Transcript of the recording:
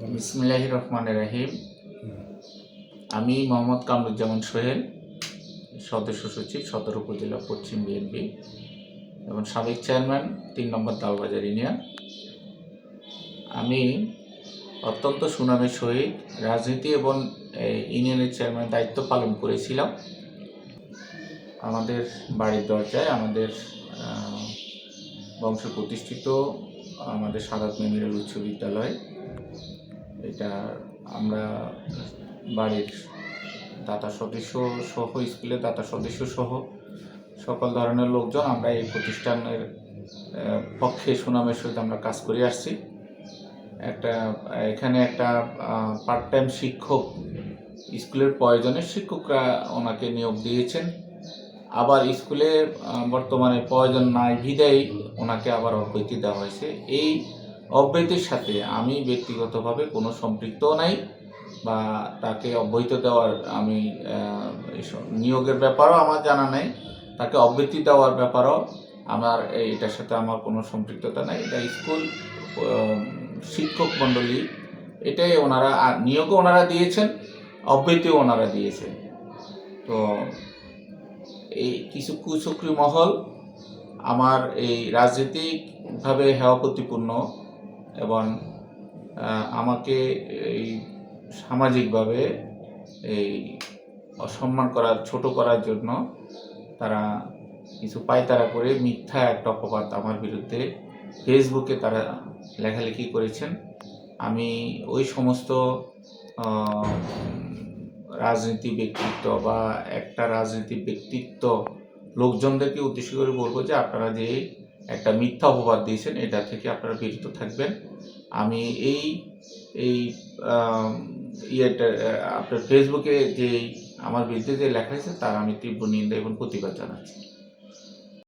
বিসমিল্লাহ রহমান রাহিম আমি মোহাম্মদ কামরুজ্জামান সোহেল, সদস্য সচিব, সদর উপজেলা পশ্চিম বিএনপি এবং সাবেক চেয়ারম্যান, তিন নম্বর তালবাজার ইউনিয়ন। আমি অত্যন্ত সুনামের সহিত রাজনীতি এবং ইউনিয়নের চেয়ারম্যান দায়িত্ব পালন করেছিলাম। আমাদের বাড়ির দরজায় আমাদের বংশ প্রতিষ্ঠিত, আমাদের সাদাত মেমোরিয়াল উচ্চ বিদ্যালয়। এটা আমরা বাড়ির দাতা সদস্য সহ, স্কুলের দাতা সদস্য সহ সকল ধরনের লোকজন আমরা এই প্রতিষ্ঠানের পক্ষে সুনামের সহিত আমরা কাজ করে আসছি। একটা, এখানে একটা পার্ট টাইম শিক্ষক স্কুলের প্রয়োজনে শিক্ষকরা ওনাকে নিয়োগ দিয়েছেন। আবার স্কুলে বর্তমানে প্রয়োজন নাই বিদায় ওনাকে আবার অব্যাহতি দেওয়া হয়েছে। এই অব্যাহতির সাথে আমি ব্যক্তিগতভাবে কোনো সম্পৃক্ত নাই বা তাকে অব্যাহত দেওয়ার আমি নিয়োগের ব্যাপারও আমার জানা নেই, তাকে অব্যাহতি দেওয়ার ব্যাপারও আমার এটার সাথে আমার কোনো সম্পৃক্ততা নাই। এটা স্কুল শিক্ষক মণ্ডলী, এটাই ওনারা নিয়োগও ওনারা দিয়েছেন অব্যাহতিও ওনারা দিয়েছেন। তো এই কিছু কুচক্রি মহল আমার এই রাজনৈতিকভাবে হেওয়া প্রতিপূর্ণ এবং আমাকে এই সামাজিকভাবে এই অসম্মান করার, ছোট করার জন্য তারা কিছু পায়তারা করে মিথ্যা একটা অপবাদ আমার বিরুদ্ধে ফেসবুকে তারা লেখালেখি করেছেন। আমি ওই সমস্ত রাজনীতি ব্যক্তিত্ব বা একটা রাজনীতি ব্যক্তিত্ব লোকজনদেরকে উদ্দেশ্য করে বলব যে আপনারা যে একটা মিথ্যা অপবাদ দিয়েছেন, এটা থেকে আপনারা বিরত থাকবেন। আমি এই এই ইয়েটা আপনার ফেসবুকে যে, আমার বিরুদ্ধে যে লেখা হয়েছে তার আমি তীব্র নিন্দা এবং প্রতিবাদ জানাচ্ছি।